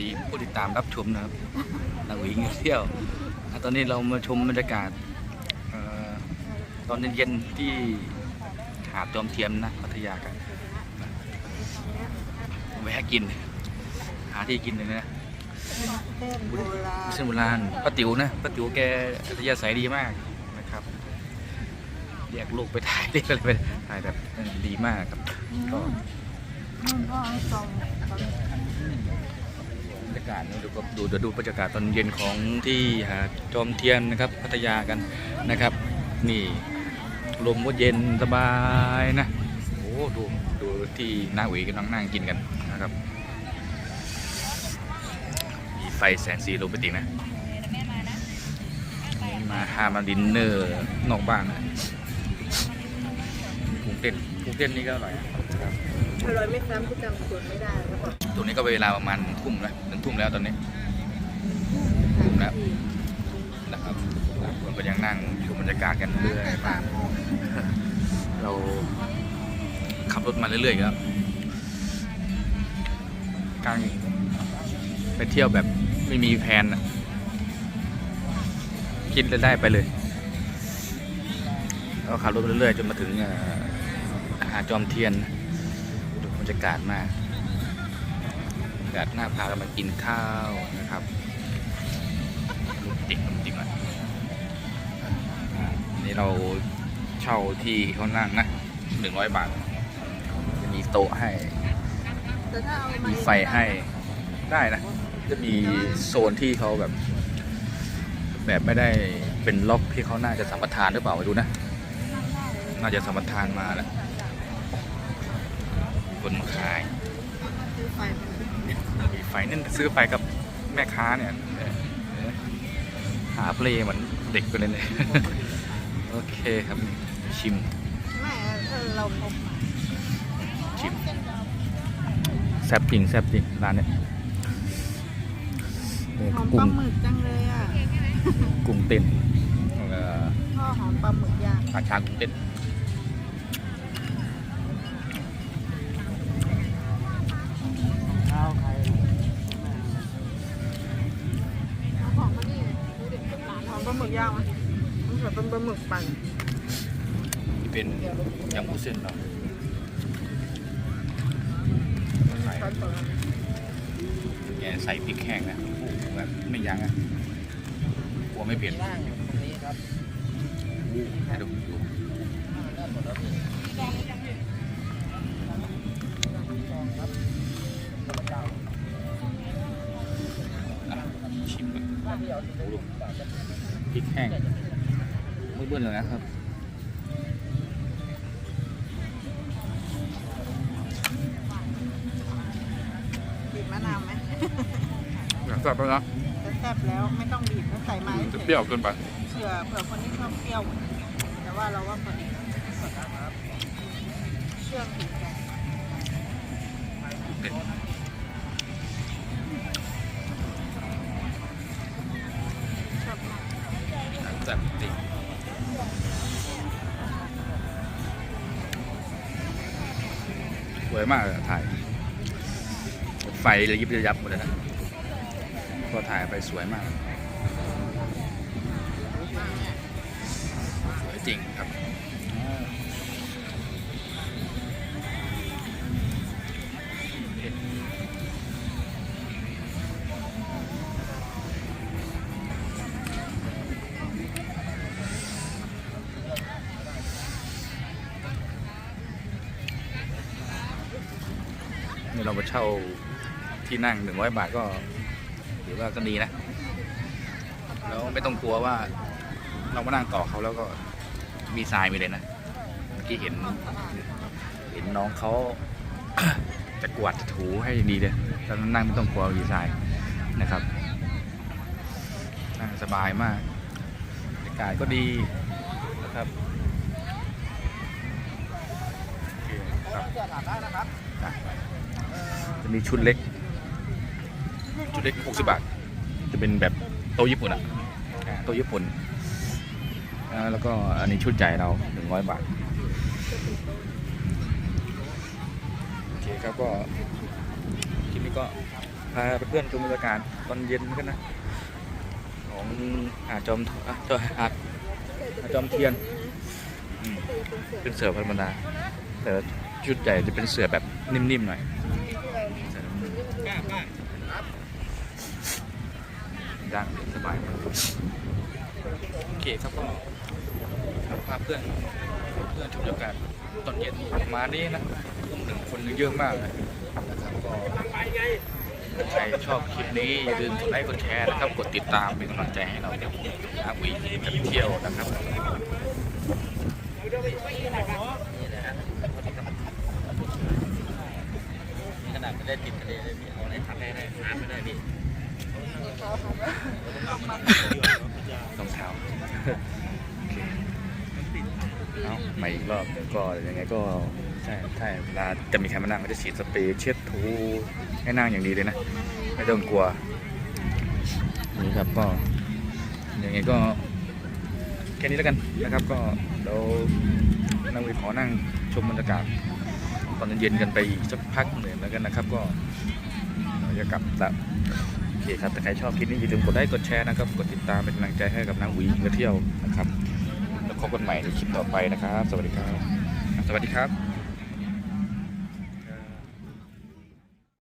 ดีผู้ติดตามรับชมนะครับนักวิ่งเที่ยวอะตอนนี้เรามาชมบรรยากาศเอ่อตอนเย็นๆที่หาดจอมเทียมนะพัทยากันแวะกิน หาที่กินเลยนะเส้นโบราณเส้นโบราณป้าติ๋วนะป้าติ๋วแกอัธยาศัยดีมากนะครับแยกลูกไปถ่ายเรียกอะไรไปถ่ายแบบเออดีมากครับก็ นุ่นก็ให้ตรงตอน บรรยากาศนะดูก็ดูเดี๋ยวดูบรรยากาศตอนเย็นของที่หาดจอมเทียนนะครับพัทยากันนะครับ นี่ลมก็เย็นสบายนะโอ้ดูดูที่นาหวีกำลังนั่งกินกันนะครับมีไฟแสงสีโรแมนติกนะมาหามาดินเนอร์นอกบ้านนะกุ้งเต้นกุ้งเต้นนี่ก็อร่อยครับ ร่อยไม่ซ้ำที่จำสูตรไม่ได้แล้วก็ตรงนี้ก็เวลาประมาณทุ่มนะหนึ่งทุ่มแล้วตอนนี้ทุ่มแล้วนะครับคนก็ยังนั่งชมบรรยากาศกันเรื่อยมาเราขับรถมาเรื่อยๆครับกลางไปเที่ยวแบบไม่มีแผนอะคิดแล้วได้ไปเลยเราขับรถไปเรื่อยๆจนมาถึงเอ่อหาดจอมเทียนดูบ รรยากาศมากบรรยากาศน่าพาเรามากินข้าวนะครับลุมติกลุมติกอะนี่เราเช่าที่เขานั่งนะหนึ่งร้อยบาท จะมีโต๊ะให้ มีไฟให้ได้นะ จะมีโซนที่เขาแบบ แบบไม่ได้เป็นล็อกที่เขาน่าจะสัมปทานหรือเปล่าไม่รู้นะ น่าจะสัมปทานมาแหละ คนมาขายซื้อไฟมันมีไฟนั่นซื้อไฟกับแม่ค้าเนี่ยเออเออหาเพลงเหมือนเด็กคนนั้นเลยโอเคครับ ชิมไม่ถ้าเราพกมาชิมแซบจริงแซบจริงร้านเนี้ยนี่หอมปกุ้ลางหมึกจังเลยอะกุ้งเต้นเอ่อพ่อหอมปลาหมึกย่างราชากุ้งเต้น มันจะเป็นปลาหมึกปั่นที่เป็นยำวุ้เส้นเราใส่แกใส่พริกแห้งนะโอ้โหแบบไม่ยั้งอะกลัวไม่เผ็ดล่างตรงนี้ครับให้ดูดูชิมดูพริกแห้ง เบื่อเลยนะครับบีบมะนาวไหมหลังจากแล้วนะจะแซ่บแล้วไม่ต้องบีบแล้วใส่มาจะเฉเปรี้ยยวเกินไปเผื่อเผื่อคนที่ชอบเปรี้ยว แต่ว่าเราว่าพอดีเชื่องถึงใจ วยมากเลยถ่าย ไฟระยิบระยับหมดเลยนะก็ถ่ายไปสวยมากสวยจริงครับ มาเช่าที่นั่งหนึ่งร้อยบาทก็ถือว่าก็ดีนะ แล้วไม่ต้องกลัวว่าเรามานั่งต่อเขาแล้วก็มีทรายมีเลยนะเมื่อกี้เห็น เห็นน้องเขาจะกวาดจะถูให้ดีเลยแล้วนั่งไม่ต้องกลัวมีทรายนะครับ นั่งสบายมากบรรยากาศก็ดีนะครับโอเคครับอะ จะมีชุดเล็ก ชุดเล็ก60บาท จะเป็นแบบโต๊ะญี่ปุ่นอะอ่าโต๊ะญี่ปุ่นอ่าแล้วก็อันนี้ชุดใหญ่เรา100บาท โอเคครับก็คลิปนี้ก็พาเพื่อนๆชมบรรยากาศตอนเย็นกันนะ ของหาดจอมอะเจอหาดหาดจอมเทียนอืมเป็นเสือธรรมดาแต่ชุดใหญ่จะเป็นเสือแบบนิ่มๆหน่อย ย่างสบายโอเคครับก็พาเพื่อนเพื่อนชมบรรยากาศตอนเย็นมานี่นะทุ่มหนึ่งคนเยอะมากเลยนะครับก็ใครชอบคลิปนี้อย่าลืมกดไลค์กดแชร์นะครับกดติดตามเป็นกำลังใจให้เราเดี๋ยวอาวีจะเที่ยวนะครับนี่ขนาดไม่ได้ติดทะเลเลยพี่ รทำได้ได้น้ำไม่ได้พี่รองเท้าโอเคเอาใหม่อีกรอบเดี๋ยวก็ยังไงก็ใช่ใช่เวลาจะมีใครมานั่งก็จะฉีดสเปรย์เช็ดถูให้นั่งอย่างดีเลยนะไม่ต้องกลัวนี่ครับก็ยังไงก็แค่นี้แล้วกันนะครับก็เรานั่งไปขอนั่งชมบรรยากาศตอนเย็นๆกันไปอีกสักพักหนึ่งแล้วกันนะครับก็ จะกลับแล้วโอเคครับแต่ใครชอบคลิปนี้อย่าลืมกดไลค์กดแชร์นะครับกดติดตามเป็นกำลังใจให้กับนางหวีมาเที่ยวนะครับแล้วพบกันใหม่ในคลิปต่อไปนะครับ สวัสดีครับ สวัสดีครับ